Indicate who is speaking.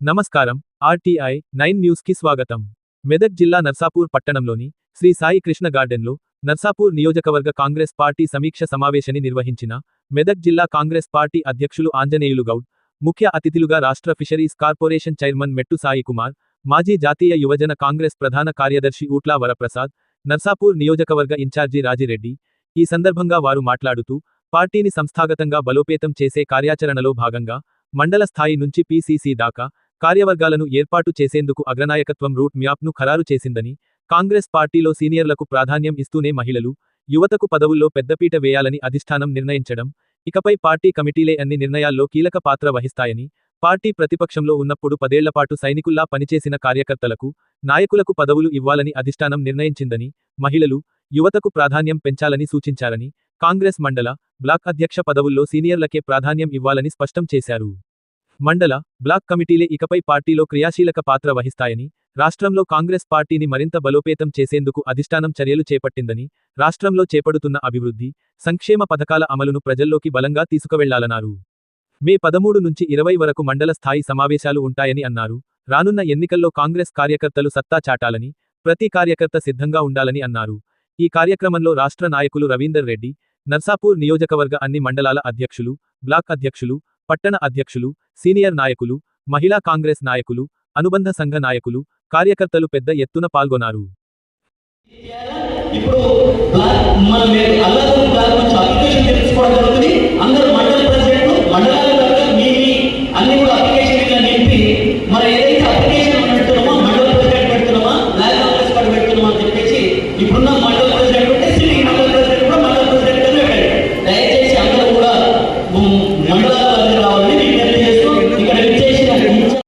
Speaker 1: నమస్కారం. RTI nine న్యూస్కి స్వాగతం. మెదక్ జిల్లా నర్సాపూర్ పట్టణంలోని శ్రీ సాయి కృష్ణ గార్డెన్లో నర్సాపూర్ నియోజకవర్గ కాంగ్రెస్ పార్టీ సమీక్ష సమావేశాన్ని నిర్వహించిన మెదక్ జిల్లా కాంగ్రెస్ పార్టీ అధ్యక్షులు ఆంజనేయులు గౌడ్ ముఖ్య అతిథులుగా రాష్ట్ర ఫిషరీస్ కార్పొరేషన్ చైర్మన్ మెట్టు సాయి కుమార్ మాజీ జాతీయ యువజన కాంగ్రెస్ ప్రధాన కార్యదర్శి ఊట్లా వరప్రసాద్ నర్సాపూర్ నియోజకవర్గ ఇన్ఛార్జి రాజిరెడ్డి. ఈ సందర్భంగా వారు మాట్లాడుతూ పార్టీని సంస్థాగతంగా బలోపేతం చేసే కార్యాచరణలో భాగంగా మండల స్థాయి నుంచి పీసీసీ దాకా కార్యవర్గాలను ఏర్పాటు చేసేందుకు అగ్రనాయకత్వం రూట్ మ్యాప్ను ఖరారు చేసిందని కాంగ్రెస్ పార్టీలో సీనియర్లకు ప్రాధాన్యం ఇస్తూనే మహిళలు యువతకు పదవుల్లో పెద్దపీట వేయాలని అధిష్టానం నిర్ణయించడం ఇకపై పార్టీ కమిటీలే అన్ని నిర్ణయాల్లో కీలక పాత్ర వహిస్తాయని పార్టీ ప్రతిపక్షంలో ఉన్నప్పుడు పదేళ్ళపాటు సైనికుల్లా పనిచేసిన కార్యకర్తలకు నాయకులకు పదవులు ఇవ్వాలని అధిష్టానం నిర్ణయించిందని మహిళలు యువతకు ప్రాధాన్యం పెంచాలని సూచించారని కాంగ్రెస్ మండల బ్లాక్ అధ్యక్ష పదవుల్లో సీనియర్లకే ప్రాధాన్యం ఇవ్వాలని స్పష్టం చేశారు. మండల బ్లాక్ కమిటీలే ఇకపై పార్టీలో క్రియాశీలక పాత్ర వహిస్తాయని రాష్ట్రంలో కాంగ్రెస్ పార్టీని మరింత బలోపేతం చేసేందుకు అధిష్టానం చర్యలు చేపట్టిందని రాష్ట్రంలో చేపడుతున్న అభివృద్ధి సంక్షేమ పథకాల అమలును ప్రజల్లోకి బలంగా తీసుకువెళ్ళాలన్నారు. మే పదమూడు నుంచి ఇరవై వరకు మండల స్థాయి సమావేశాలు ఉంటాయని అన్నారు. రానున్న ఎన్నికల్లో కాంగ్రెస్ కార్యకర్తలు సత్తా చాటాలని ప్రతి కార్యకర్త సిద్ధంగా ఉండాలని అన్నారు. ఈ కార్యక్రమంలో రాష్ట్ర నాయకులు రవీందర్ రెడ్డి నర్సాపూర్ నియోజకవర్గ అన్ని మండలాల అధ్యక్షులు బ్లాక్ అధ్యక్షులు పట్టణ అధ్యక్షులు సీనియర్ నాయకులు మహిళా కాంగ్రెస్ నాయకులు అనుబంధ సంఘ నాయకులు కార్యకర్తలు పెద్ద ఎత్తున పాల్గొన్నారు.
Speaker 2: మండల ప్రెసిడెంట్ సిటీ మండల ప్రెసిడెంట్ కూడా మండల ప్రెసిడెంట్ దయచేసి అందరూ కూడా మండల